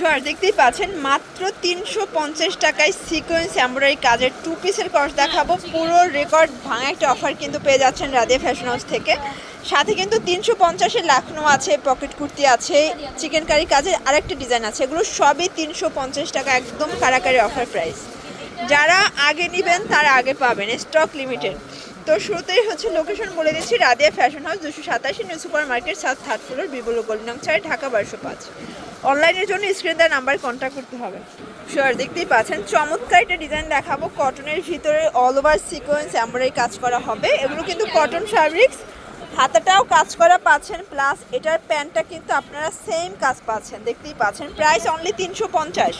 শোয়ার দেখতেই পাচ্ছেন, মাত্র তিনশো পঞ্চাশ টাকায় সিকোয়েন্স এমব্রয়ডারি কাজের টু পিসের কস্ট দেখাবো। পুরো রেকর্ড ভাঙা একটা অফার কিন্তু পেয়ে যাচ্ছেন রাধিয়া ফ্যাশন হাউস থেকে। সাথে কিন্তু তিনশো পঞ্চাশের লাখনো আছে পকেট কুর্তি আছে চিকেন কারি কাজের আরেকটা ডিজাইন আছে। এগুলো সবই তিনশো পঞ্চাশ টাকা একদম কারাকারি অফার প্রাইস যারা আগে নেবেন, তারা আগে পাবেন স্টক লিমিটেড তো শুরুতেই হচ্ছে লোকেশন বলে দিচ্ছি রাদিয়া ফ্যাশন হাউস দুশো সাতাশি নিউ সুপার মার্কেট সাত থার্ড ফ্লোর বিবুল গোল্ডনং চাই ঢাকা বারোশো পাঁচ। অনলাইনের জন্য স্ক্রিন দেওয়ার নাম্বার কন্ট্যাক্ট করতে হবে। শিওর দেখতেই পাচ্ছেন, চমৎকার একটা ডিজাইন দেখাবো। কটনের ভিতরে অল ওভার সিকোয়েন্স এমব্রয়ডারি কাজ করা হবে। এগুলো কিন্তু কটন ফ্যাব্রিক্স হাতাটাও কাজ করা পাচ্ছেন প্লাস এটার প্যান্টটা কিন্তু আপনারা সেম কাজ পাচ্ছেন, দেখতেই পাচ্ছেন। প্রাইস অনলি তিনশো পঞ্চাশ।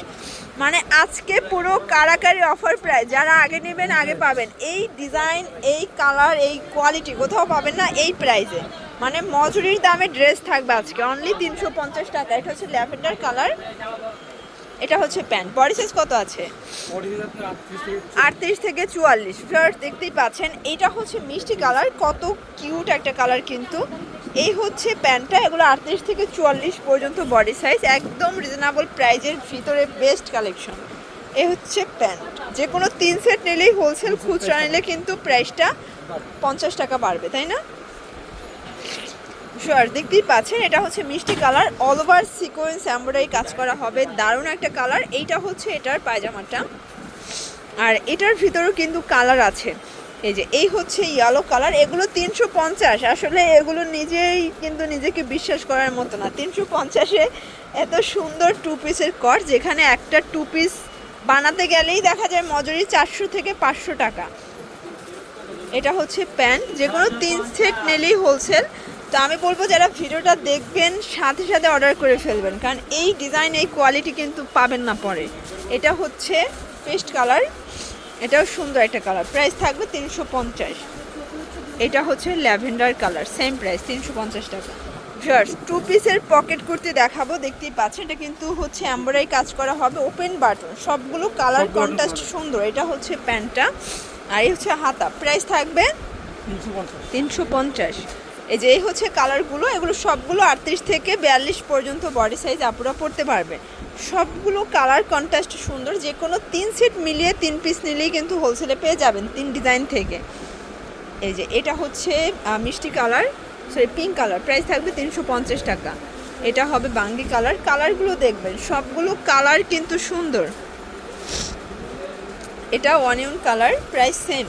মানে আজকে পুরো কারাকারি অফার প্রাইস যারা আগে নেবেন, আগে পাবেন। এই ডিজাইন এই কালার এই কোয়ালিটি কোথাও পাবেন না, এই প্রাইসে মানে মজুরির দামে ড্রেস থাকবে আজকে। অনলি তিনশো পঞ্চাশ টাকা। এটা হচ্ছে ল্যাভেন্ডার কালার। এটা হচ্ছে প্যান্ট। বডি সাইজ কত আছে? আটত্রিশ থেকে চুয়াল্লিশ। ফ্লার্ট দেখতেই পাচ্ছেন। এটা হচ্ছে মিষ্টি কালার। কত কিউট একটা কালার কিন্তু। এই হচ্ছে প্যান্টটা। এগুলো আটত্রিশ থেকে চুয়াল্লিশ পর্যন্ত বডি সাইজ একদম রিজনেবল প্রাইজের ভিতরে বেস্ট কালেকশন এ হচ্ছে প্যান্ট। যে কোনো তিন সেট নিলেই হোলসেল খুচরা নিলে কিন্তু প্রাইসটা পঞ্চাশ টাকা বাড়বে, তাই না? শিওর দেখতেই পাচ্ছেন, এটা হচ্ছে মিষ্টি colour all over sequence embroidery কাজ করা হবে, দারুণ একটা কালার, এইটা হচ্ছে এটার পায়জামাটা। আর এটার ভিতরেও কিন্তু কালার আছে, এই যে, এই হচ্ছে ইয়েলো কালার, এগুলো তিনশো পঞ্চাশ, আসলে এগুলো নিজেই কিন্তু নিজেকে বিশ্বাস করার মতো না, তিনশো পঞ্চাশে এত সুন্দর টু পিসের কর যেখানে একটা টু পিস বানাতে গেলেই দেখা যায় মজুরি চারশো থেকে পাঁচশো টাকা। এটা হচ্ছে প্যান্ট যে কোনো তিন সেট নিলেই হোলসেল তো আমি বলব যারা ভিডিওটা দেখবেন সাথে সাথে অর্ডার করে ফেলবেন। কারণ এই ডিজাইন এই কোয়ালিটি কিন্তু পাবেন না পরে। এটা হচ্ছে পেস্ট কালার এটাও সুন্দর একটা কালার প্রাইস থাকবে তিনশো পঞ্চাশ। এটা হচ্ছে ল্যাভেন্ডার কালার সেম প্রাইস তিনশো পঞ্চাশ টাকা। ভিউয়ার্স টু পিসের পকেট কুর্তি দেখাবো দেখতেই পাচ্ছেন। এটা কিন্তু হচ্ছে এমব্রয়ডারি কাজ করা হবে ওপেন বাটন সবগুলো কালার কন্ট্রাস্ট সুন্দর। এটা হচ্ছে প্যান্টটা। আর এই হচ্ছে হাতা। প্রাইস থাকবে তিনশো পঞ্চাশ। এই যে, এই হচ্ছে কালারগুলো এগুলো সবগুলো আটত্রিশ থেকে বিয়াল্লিশ পর্যন্ত বডি সাইজ আপুরা পড়তে পারবে। সবগুলো কালার কন্ট্রাস্ট সুন্দর যে কোনো তিন সেট মিলিয়ে তিন পিস নিলেই কিন্তু হোলসেলে পেয়ে যাবেন তিন ডিজাইন থেকে। এই যে, এটা হচ্ছে মিষ্টি colour sorry pink colour price থাকবে তিনশো পঞ্চাশ টাকা। এটা হবে বাঙ্গি কালার কালারগুলো দেখবেন, সবগুলো কালার কিন্তু সুন্দর। এটা অনিয়ন কালার প্রাইস সেম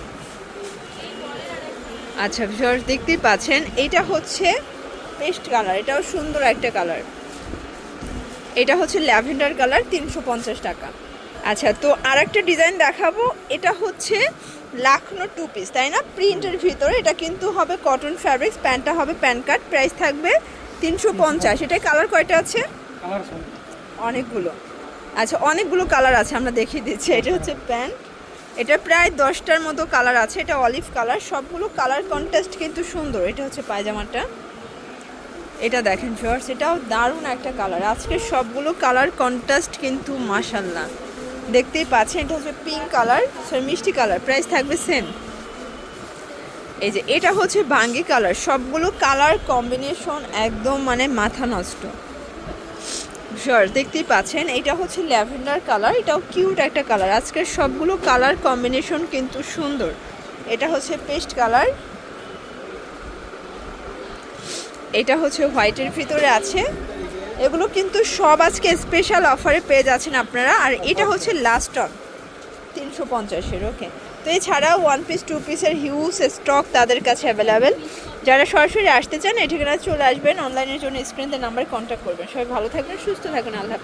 আচ্ছা ভিউয়ার্স দেখতেই পাচ্ছেন এটা হচ্ছে পেস্ট কালার এটাও সুন্দর একটা কালার এটা হচ্ছে ল্যাভেন্ডার কালার তিনশো পঞ্চাশ টাকা। আচ্ছা তো আর একটা ডিজাইন দেখাবো এটা হচ্ছে লাখনো টু পিস তাই না? প্রিন্টের ভিতরে এটা কিন্তু হবে কটন ফ্যাব্রিক্স প্যান্টটা হবে প্যান কার্ড প্রাইস থাকবে তিনশো পঞ্চাশ। এটা কালার কয়টা আছে? অনেকগুলো। আচ্ছা অনেকগুলো কালার আছে আমরা দেখিয়ে দিচ্ছি। এটা হচ্ছে প্যান্ট এটা প্রায় দশটার মতো কালার আছে, এটা অলিভ কালার, সবগুলো কালার কন্টেস্ট কিন্তু সুন্দর। এটা হচ্ছে পায়জামাটা। এটা দেখেন ফিওর্স এটাও দারুণ একটা কালার। আজকে সবগুলো কালার কন্ট্রাস্ট কিন্তু মাশাল্লাহ দেখতেই পাচ্ছেন, এটা হচ্ছে পিঙ্ক কালার সরি মিষ্টি কালার প্রাইস থাকবে সেম এই যে, এটা হচ্ছে ভাঙ্গি কালার, সবগুলো কালার কম্বিনেশন একদম মানে মাথা নষ্ট। শিওর দেখতেই পাচ্ছেন, এটা হচ্ছে ল্যাভেন্ডার কালার, এটাও কিউট একটা কালার। আজকের সবগুলো কালার কম্বিনেশন কিন্তু সুন্দর। এটা হচ্ছে পেস্ট কালার। এটা হচ্ছে হোয়াইটের ভিতরে আছে। এগুলো কিন্তু সব আজকে স্পেশাল অফারে পেয়ে যাচ্ছেন আপনারা। আর এটা হচ্ছে লাস্ট অন তিনশো পঞ্চাশের ওকে তো এছাড়াও ওয়ান পিস টু পিসের হিউজ স্টক তাদের কাছে অ্যাভেলেবেল যারা সরাসরি আসতে চান, এই ঠিকানা চলে আসবেন। অনলাইনের জন্য স্ক্রিনতে নাম্বার কন্ট্যাক্ট করবেন। সবাই ভালো থাকবেন, সুস্থ থাকবেন। আল্লাহ।